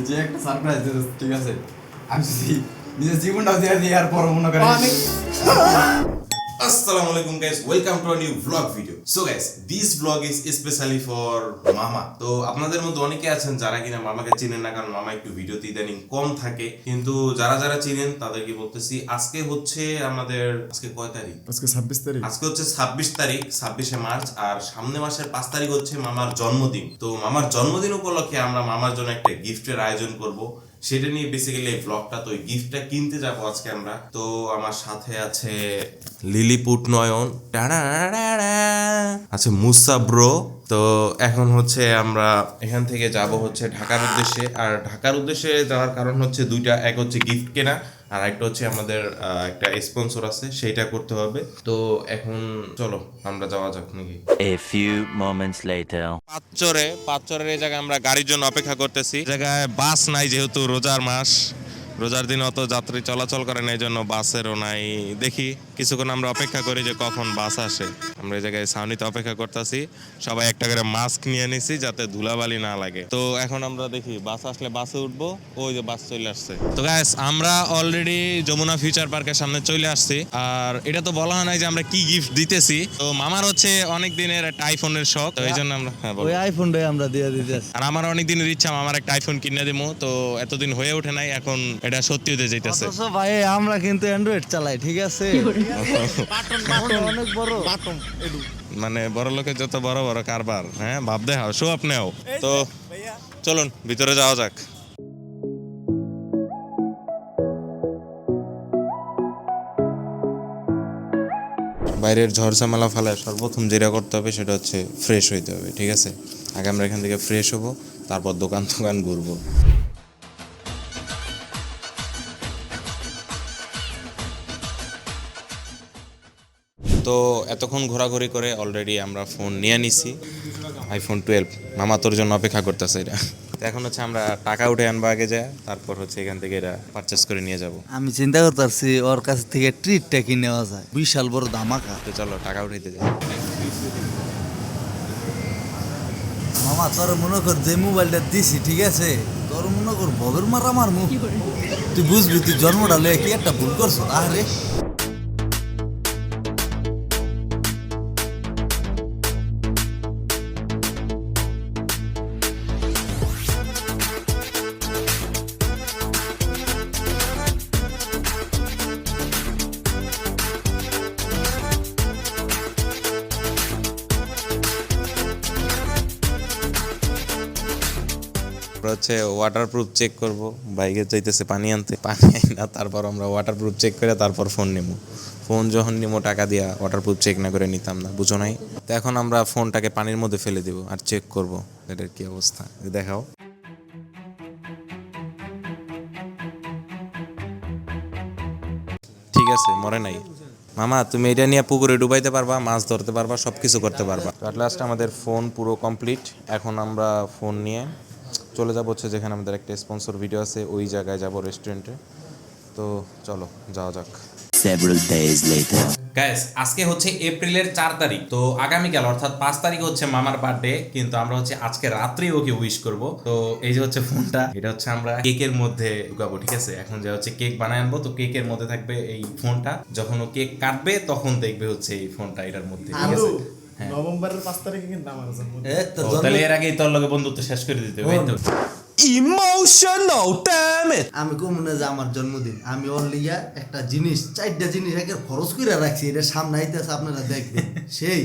যে একটা সারপ্রাইজ ঠিক আছে? আমি নিজের জীবনটাও দিয়ে দিই আর পর মনে করেন Assalamu alaikum guys, welcome to a new vlog video. So guys, this vlog is especially for মামা তো আপনাদের মধ্যে অনেকে আছেন যারা কিনা মামাকে চিনেন না কারণ মামা একটু ভিডিওতে ইদানিং কম থাকে। কিন্তু যারা যারা চিনেন তাদেরকে বলতেছি আজকে হচ্ছে আমাদের আজকে কয় তারিখ? আজকে ছাব্বিশ তারিখ। আজকে হচ্ছে ছাব্বিশ তারিখ ছাব্বিশে মার্চ আর সামনে মাসের পাঁচ তারিখ হচ্ছে মামার জন্মদিন। তো মামার জন্মদিন উপলক্ষে আমরা মামার জন্য একটা গিফটের আয়োজন করব। সেটা নিয়ে বেসিক্যালি এই ব্লগটা তো গিফটটা কিনতে যাব আজকে আমরা। তো আমার সাথে আছে লিলিপুট নয়ন। আছে মুসাব্রো তো এখন হচ্ছে আমরা এখান থেকে যাব হচ্ছে ঢাকার উদ্দেশ্যে। আর ঢাকার উদ্দেশ্যে যাওয়ার কারণ হচ্ছে দুইটা, এক হচ্ছে গিফট কেনা। আর একটা হচ্ছে আমাদের আহ, একটা স্পন্সর আছে সেইটা করতে হবে। তো এখন চলো আমরা যাওয়া যাক নাকি। এ ফিউ মোমেন্টস লেটার পাঁচচরে পাঁচচরের এই জায়গায় আমরা গাড়ির জন্য অপেক্ষা করতেছি। জায়গায় বাস নাই যেহেতু রোজার মাস। রোজার দিন অত যাত্রী চলাচল করে না এই জন্য বাসেরও নাই। দেখি কিছুক্ষণ আমরা অপেক্ষা করি যে কখন বাস আসে। আমরা এই জায়গায় সাউনিতে অপেক্ষা করতেছি। সবাই একটা করে মাস্ক নিয়ে নিছি যাতে ধুলাবালি না লাগে। তো এখন আমরা দেখি বাস আসলে বাসে উঠবো ওই যে বাস চলে আসছে। তো গ্যাস আমরা অলরেডি যমুনা ফিউচার পার্কের সামনে চলে আসছি। আর এটা তো বলা হয় নাই যে আমরা কি গিফট দিতেছি। তো মামার হচ্ছে অনেক দিনের একটা আইফোনের শখ তো এই জন্য আমরা হ্যাঁ। ওই আইফোনটাই আমরা দিয়ে দিতেছি। আর আমার অনেক দিনের ইচ্ছা আমার একটা আইফোন কিনে দেবো তো এতদিন হয়ে ওঠে নাই এখন এটা সত্যি হতে যাইতেছে। অথচ ভাই আমরা কিন্তু অ্যান্ড্রয়েড চালাই ঠিক আছে? অনেক বড়। মানে বড় লোকের যত বড় বড় কারবার হ্যাঁ? ভাব দেখাও শো আপনিও তো চলুন ভিতরে যাওয়া যাক। বাইরের ঝড়ঝামেলা ফেলায় সর্বপ্রথম যেটা করতে হবে সেটা হচ্ছে ফ্রেশ হইতে হবে ঠিক আছে? আগে আমরা এখান থেকে ফ্রেশ হব তারপর দোকান দোকান ঘুরবো। তো এতক্ষণ ঘোরাঘুরি করে অলরেডি আমরা ফোন নিয়ে নিছি। আইফোন টুয়েলভ মামা তোর জন্য অপেক্ষা করতেছে এটা। এখন হচ্ছে আমরা টাকা উঠে আনব আগে যায় তারপর হচ্ছে এখান থেকে এটা পারচেস করে নিয়ে যাব। আমি চিন্তা করতেছি ওর কাছ থেকে ট্রিটটা কি নেওয়া যায়? বিশাল বড় ধামাকা। তো চলো টাকা উঠাইতে যাই। মামা তোর মনে কর যে মোবাইলটা দিছি ঠিক আছে? তোর মনে কর ভবের মার আমার মুখ। তুই বুঝবি তুই জন্মটা লয়ে কি একটা ভুল করছ? আরে আমরা হচ্ছে ওয়াটারপ্রুফ চেক করব। বাইকে যাইতেছে পানি আনতে, পানি না তারপর আমরা ওয়াটারপ্রুফ চেক করে তারপর ফোন নেব ফোন যখন নিবো টাকা দিয়া ওয়াটারপ্রুফ চেক না করে নিতাম না, বুঝো নাই? তো এখন আমরা ফোনটাকে পানির মধ্যে ফেলে দিব আর চেক করব এটার কি অবস্থা। দেখাও। ঠিক আছে, মরে নাই। মামা, তুমি এটা নিয়ে পুকুরে ডুবাইতে পারবা, মাছ ধরতে পারবা সব কিছু করতে পারবা। তো লাস্ট আমাদের ফোন পুরো কমপ্লিট এখন আমরা ফোন নিয়ে চলে যাব হচ্ছে যেখানে আমাদের একটা স্পন্সর ভিডিও আছে ওই জায়গায় যাব রেস্টুরেন্টে তো চলো যাওয়া যাক। Several days later. গ্যাস আজকে হচ্ছে এপ্রিলের চার তারিখ তো আগামীকাল অর্থাৎ পাঁচ তারিখ হচ্ছে মামার বার্থডে কিন্তু আমরা হচ্ছে আজকে রাত্রেই ওকে উইশ করব। তো এই যে হচ্ছে ফোনটা এটা হচ্ছে আমরা কেকের মধ্যে ঢুকাবো ঠিক আছে? এখন যে হচ্ছে কেক বানায় আনব তো কেকের মধ্যে থাকবে এই ফোনটা। যখন ও কেক কাটবে তখন দেখবে হচ্ছে এই ফোনটা এটার মধ্যে ঠিক আছে। নভেম্বরের পাঁচ তারিখে কিন্তু আমার জন্মদিন তাহলে এর আগেই তোর লগে বন্ধুত্ব শেষ করে দিতে হবে এই তো। আমি কম মনে যে আমার জন্মদিন আমি ওর লিগা একটা জিনিস চারটা জিনিস একের খরচ করে রাখছি এটা সামনে আইতেছে আপনারা দেখবেন। সেই।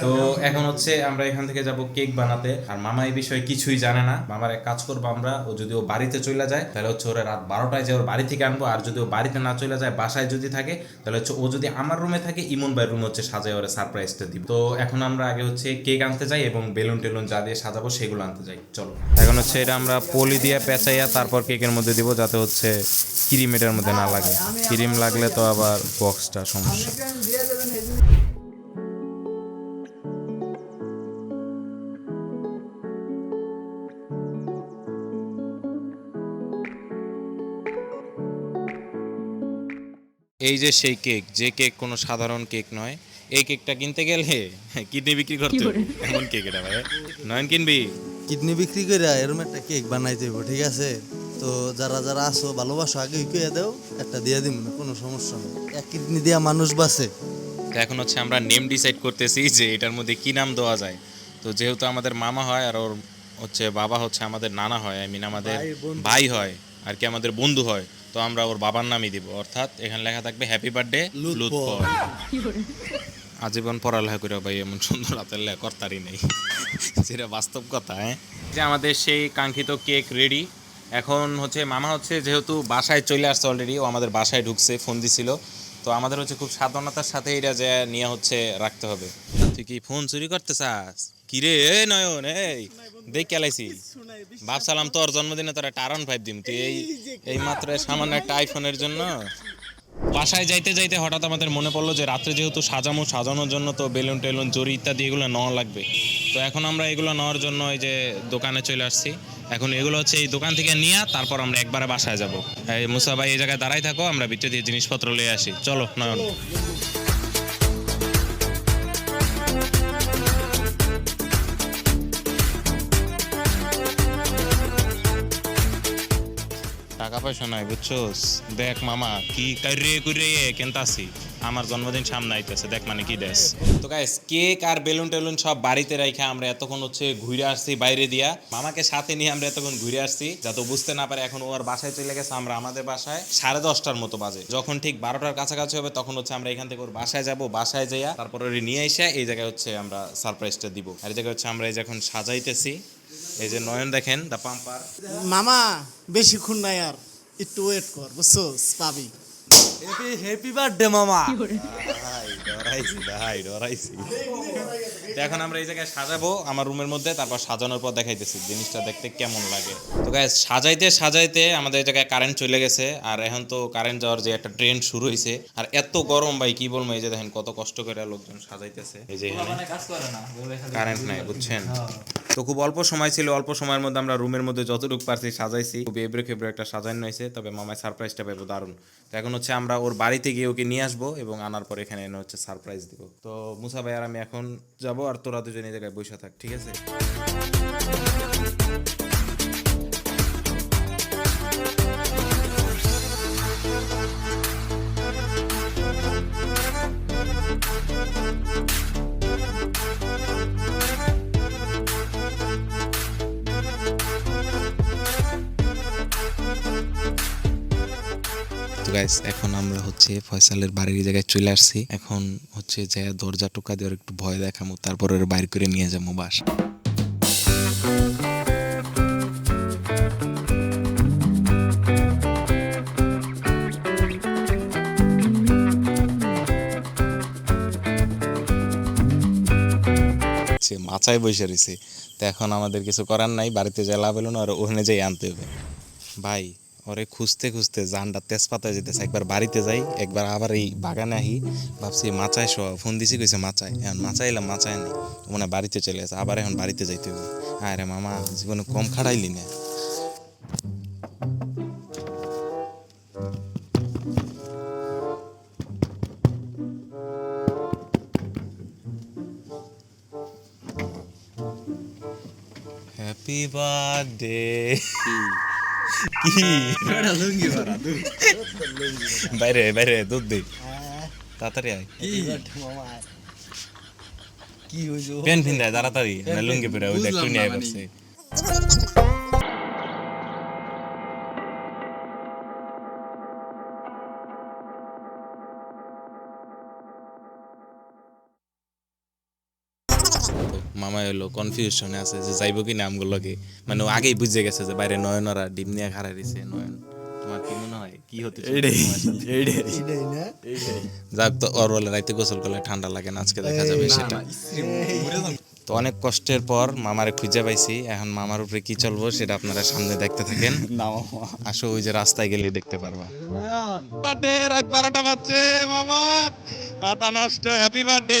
তো এখন হচ্ছে আমরা এখান থেকে যাব কেক বানাতে। আর মামা এই বিষয়ে কিছুই জানে না। মামার এক কাজ করব আমরা ও যদি ও বাড়িতে চলে যায় তাহলে হচ্ছে ওরা রাত বারোটায় যে ওর বাড়ি থেকে আনব আর যদি ও বাড়িতে না চলে যায় বাসায় যদি থাকে তাহলে হচ্ছে ও যদি আমার রুমে থাকে ইমন ভাইয়ের রুম হচ্ছে সাজায় ওরা সারপ্রাইজটা দিব। তো এখন আমরা আগে হচ্ছে কেক আনতে যাই এবং বেলুন টেলুন যা দিয়ে সাজাবো সেগুলো আনতে যাই। চলো। এখন হচ্ছে এটা আমরা পলি দিয়ে পেঁচাইয়া তারপর কেকের মধ্যে দিব যাতে হচ্ছে ক্রিম এটার মধ্যে না লাগে। ক্রিম লাগলে তো আবার বক্সটা সমস্যা। এই যে সেই কেক যে কেক কোনো সাধারণ কেক নয় এই কেকটা কিনতে গেলে কিডনি বিক্রি করতে হবে। এমন কেক এটা ভাই। নয়ন কিনবি? কিডনি বিক্রি করে এরম একটা কেক বানাই দেবো ঠিক আছে? তো যারা যারা আসো ভালোবাসো আগে কইয়া দাও একটা দিয়ে দিব না কোনো সমস্যা নেই। এক কিডনি দিয়া মানুষ বাঁচে। তো এখন হচ্ছে আমরা নেম ডিসাইড করতেছি যে এটার মধ্যে কি নাম দেওয়া যায়। তো যেহেতু আমাদের মামা হয় আর ওর হচ্ছে বাবা হচ্ছে আমাদের নানা হয় আই মিন আমাদের ভাই, ভাই হয় আর কি আমাদের বন্ধু হয় তো আমরা ওর বাবার নামই দিব। অর্থাৎ এখানে লেখা থাকবে হ্যাপি বার্থডে লুৎফর। আজীবন পড়ালেখা করে ভাই এমন সুন্দর হাতের লেখা কর্তারই নেই। সেটা বাস্তব কথা হ্যাঁ? যে আমাদের সেই কাঙ্ক্ষিত কেক রেডি এখন হচ্ছে মামা হচ্ছে যেহেতু বাসায় চলে আসছে অলরেডি ও আমাদের বাসায় ঢুকছে, ফোন দিছিল। তো আমাদের হচ্ছে খুব সাবধানতার সাথে এটা যে নিয়ে হচ্ছে রাখতে হবে। তুই কি ফোন চুরি করতে চাস কিরে এ নয়ন, এই, দেখ কেলাইছি ভাবছিলাম তোর জন্মদিনে তোর একটা আরন ফাইভ দিম। তুই এই এই মাত্র সামান্য একটা আইফোনের জন্য বাসায় যাইতে যাইতে হঠাৎ আমাদের মনে পড়ল যে রাত্রে যেহেতু সাজামো সাজানোর জন্য তো বেলুন টেলুন, জরি ইত্যাদি এগুলো নেওয়া লাগবে। তো এখন আমরা এগুলো নেওয়ার জন্য এই যে দোকানে চলে আসছি। এখন এগুলো হচ্ছে এই দোকান থেকে নিয়ে তারপর আমরা একবারে বাসায় যাব। এই মুসা ভাই এই জায়গায় দাঁড়াই থাকো, আমরা ভিতরে দিয়ে জিনিসপত্র নিয়ে আসি। চলো, নয়ন। পয়সা নাই, বুঝছোস? দেখ মামা, কি কাইরে কুইরে কেনতাছি? আমার জন্মদিন সামনে আইতেছে, দেখ মানে কি দেশ। তো গাইস কেক আর বেলুন টেলুন সব বাড়িতে রাইখা আমরা এতক্ষণ হচ্ছে ঘুরে আসছি বাইরে দিয়া। মামাকে সাথে নিয়ে আমরা এতক্ষণ ঘুরে আসছি, যাতে বুঝতে না পারে এখন ওর বাসায় চলে গেছে, আমরা আমাদের বাসায় সাড়ে দশটার মতো বাজে। যখন ঠিক বারোটার কাছাকাছি হবে, তখন হচ্ছে আমরা এখান থেকে ওর বাসায় যাব, বাসায় যাইয়া তারপর ওর নিয়ে এসে এই জায়গায় হচ্ছে আমরা সারপ্রাইজটা দিব। আর এই জায়গায় হচ্ছে আমরা এই যে এখন সাজাইতেছি, এই যে নয়ন দেখেন দা পাম্পার মামা, বেশিক্ষণ নাই আর। একটু ওয়েট কর বুঝছ? পাবি। হ্যাপি হ্যাপি বার্থডে মামা। ভাই ডরাইছি ভাই ডরাইছি। এখন আমরা এই জায়গায় সাজাবো আমার রুমের মধ্যে তারপর সাজানোর পর দেখাইতেছি জিনিসটা দেখতে কেমন লাগে। তো গাইস সাজাইতে সাজাইতে আমাদের এই জায়গায় কারেন্ট চলে গেছে আর এখন তো কারেন্ট যাওয়ার যে একটা ট্রেন্ড শুরু হয়েছে আর এত গরম ভাই কি বলব এই যে দেখেন কত কষ্ট করে লোকজন সাজাইতেছে। এই যে এখানে কারেন্ট নাই বুঝছেন? তো খুব অল্প সময় ছিল, অল্প সময়ের মধ্যে আমরা রুমের মধ্যে যতটুকু পারছি সাজাইছি। খুব এবড়ে খেবড়ে একটা সাজানো হয়েছে, তবে মামায় সারপ্রাইজটা পাবো দারুণ। তো এখন হচ্ছে আমরা ওর বাড়িতে গিয়ে ওকে নিয়ে আসব এবং আনার পর এখানে এনে হচ্ছে সারপ্রাইজ দিব। তো মুসা ভাই আর আমি এখন যাব আর তোরা দুজন এই জায়গায় বসে থাক, ঠিক আছে? গাইস এখন আমরা হচ্ছে ফয়সালের বাড়ির জায়গায় চলে আসছি। এখন হচ্ছে যে দরজা টোকা দিয়ে একটু ভয় দেখামো, তারপর ওর বাইর করে নিয়ে যাব বাসা। মাচায় বসে রয়েছে। তো এখন আমাদের কিছু করার নাই, বাড়িতে যা লাভ এলো না, আর ওখানে যাই আনতে হবে। ভাই ওরে খুঁজতে খুঁজতে জানটা তেজপাতায় যেতেছে। একবার বাড়িতে যাই, একবার আবার এই বাগানে আহি ভাবছি মাচায় শো ফোন দিছি, কইছে মাচায় এখন মাচায় এলাম মাচায় নেই। মনে বাড়িতে চলে আসে আবার এখন বাড়িতে যাইতে হবে। আরে মামা, জীবনে কম খাড়াইলি না। হ্যাপি বার্থডে কি? বাইরে বাইরে দুধ দে। তাড়াতাড়ি আয়। কি? হইছো পেন ফিন দেয় তাড়াতাড়ি। না লুঙ্গি পরে ওই দেখ বুঝলাম নিয়ে মামা এলো কনফিউশনে আছে যে যাইব কি না আমগুলোকে মানে আগেই বুঝে গেছে যে বাইরে নয়নরা ডিম নিয়ে খাড়া দিছে। নয়ন তোমার কি মনে হয়? কি হতে? যাক তো ওর বলে রাইতে গোসল করলে ঠান্ডা লাগে না আজকে দেখা যাবে সেটা। তো অনেক কষ্টের পর মামারে খুঁজে পাইছি। এখন মামার উপরে কি চলবো সেটা আপনারা সামনে দেখতে থাকেন। আসো ওই যে রাস্তায় গেলে দেখতে পারবা। রাত বারোটা বাজছে মামা। মাথা নষ্ট হ্যাপি বার্থডে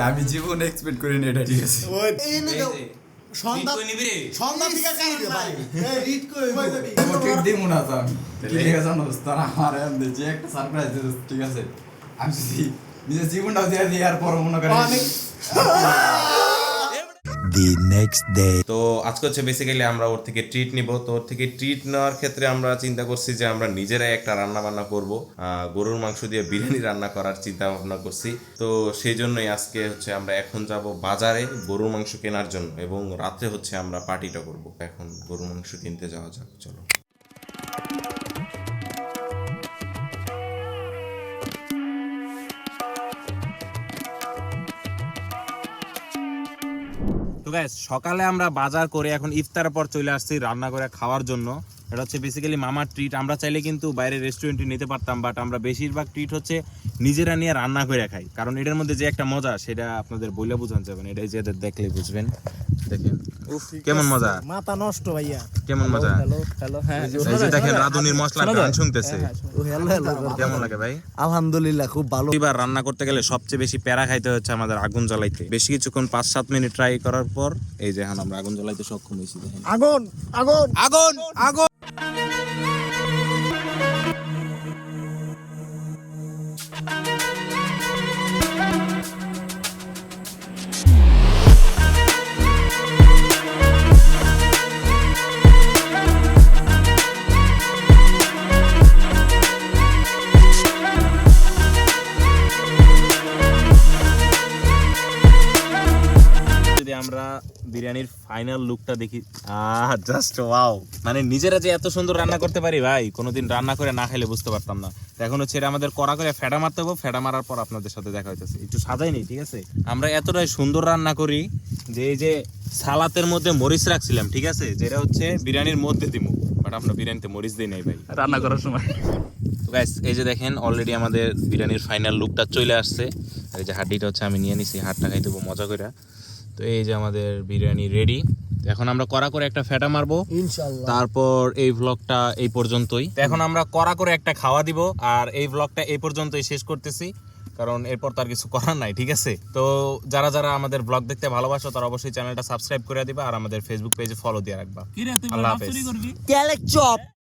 আমি জীবন এক্সপেক্ট করিনি এটা ঠিক আছে? সন্ধ্যা সন্ধ্যা থেকে না তো আমি ঠিক আছে তারা আমার এমনি যে একটা সারপ্রাইজ দিতে ঠিক আছে? আমি যদি নিজের জীবনটাও দিয়ে দিই আর পর মনে করেন The নেক্সট ডে তো আজকে হচ্ছে বেসিক্যালি আমরা ওর থেকে ট্রিট নিব। তো ওর থেকে ট্রিট নেওয়ার ক্ষেত্রে আমরা চিন্তা করছি যে আমরা নিজেরাই একটা রান্না বান্না করব গরুর মাংস দিয়ে বিরিয়ানি রান্না করার চিন্তা ভাবনা করছি। তো সেই জন্যই আজকে হচ্ছে আমরা এখন যাব বাজারে গরুর মাংস কেনার জন্য এবং রাতে হচ্ছে আমরা পার্টিটা করব। এখন গরুর মাংস কিনতে যাওয়া যাক, চলো। তো গাইস সকালে আমরা বাজার করে এখন ইফতারের পর চলে আসছি রান্না করে খাওয়ার জন্য। এটা হচ্ছে বেসিক্যালি মামার ট্রিট আমরা চাইলে কিন্তু বাইরে রেস্টুরেন্টে নিতে পারতাম বাট আমরা বেশিরভাগ ট্রিট হচ্ছে নিজেরা নিয়ে রান্না করে খাই। কারণ এটার মধ্যে যে একটা মজা সেটা আপনাদের বইলে বোঝানো যাবে না। এটাই যে দেখলে বুঝবেন। দেখেন। কেমন মজা। মাথা নষ্ট ভাইয়া। কেমন মজা? হ্যালো হ্যালো হ্যাঁ। এই যে দেখেন রাধুনির মশলা গান শুনতেছে। কেমন লাগে ভাই? আলহামদুলিল্লাহ খুব ভালো। এবার রান্না করতে গেলে সবচেয়ে বেশি প্যারা খাইতে হচ্ছে আমাদের আগুন জ্বালাইতে। বেশি কিছুক্ষণ পাঁচ সাত মিনিট ট্রাই করার পর এই যে এখন আমরা আগুন জ্বালাইতে সক্ষম হয়েছি দেখেন। আগুন আগুন। আগুন আগুন! আমরা বিরিয়ানির ফাইনাল লুকটা দেখি। আহ জাস্ট ওয়াও মানে নিজেরা যে এত সুন্দর রান্না করতে পারি ভাই কোনোদিন রান্না করে না খাইলে বুঝতে পারতাম না। এখন হচ্ছে এটা আমাদের কড়া করে ফেটা মারতে হবে ফেটা মারার পর আপনাদের সাথে দেখা হইতেছে। একটু সাজাই নেই ঠিক আছে? আমরা এতটাই সুন্দর রান্না করি যে এই যে সালাতের মধ্যে মরিচ রাখছিলাম ঠিক আছে? যেটা হচ্ছে বিরিয়ানির মধ্যে দিমু বাট আমরা বিরিয়ানিতে মরিচ দিই নাই ভাই। রান্না করার সময়। তো গাইস এই যে দেখেন অলরেডি আমাদের বিরিয়ানির ফাইনাল লুকটা চলে আসছে। আর এই যে হাড্ডিটা হচ্ছে আমি নিয়ে নিছি হাড়টা খাই দেবো মজা করে তো এই যে আমাদের বিরিয়ানি রেডি এখন আমরা কড়া করে একটা ফেটা মারবো। তারপর এই ভ্লগটা এই পর্যন্তই। তো এখন আমরা কড়া করে একটা খাওয়া দিব আর এই ভ্লগটা এই পর্যন্তই শেষ করতেছি কারণ এরপর তো আর কিছু করার নাই ঠিক আছে? তো যারা যারা আমাদের ব্লগ দেখতে ভালোবাসো তারা অবশ্যই চ্যানেলটা সাবস্ক্রাইব করে দিবা আর আমাদের ফেসবুক পেজে ফলো দিয়ে রাখবা। আল্লাহ হাফেজ। চপ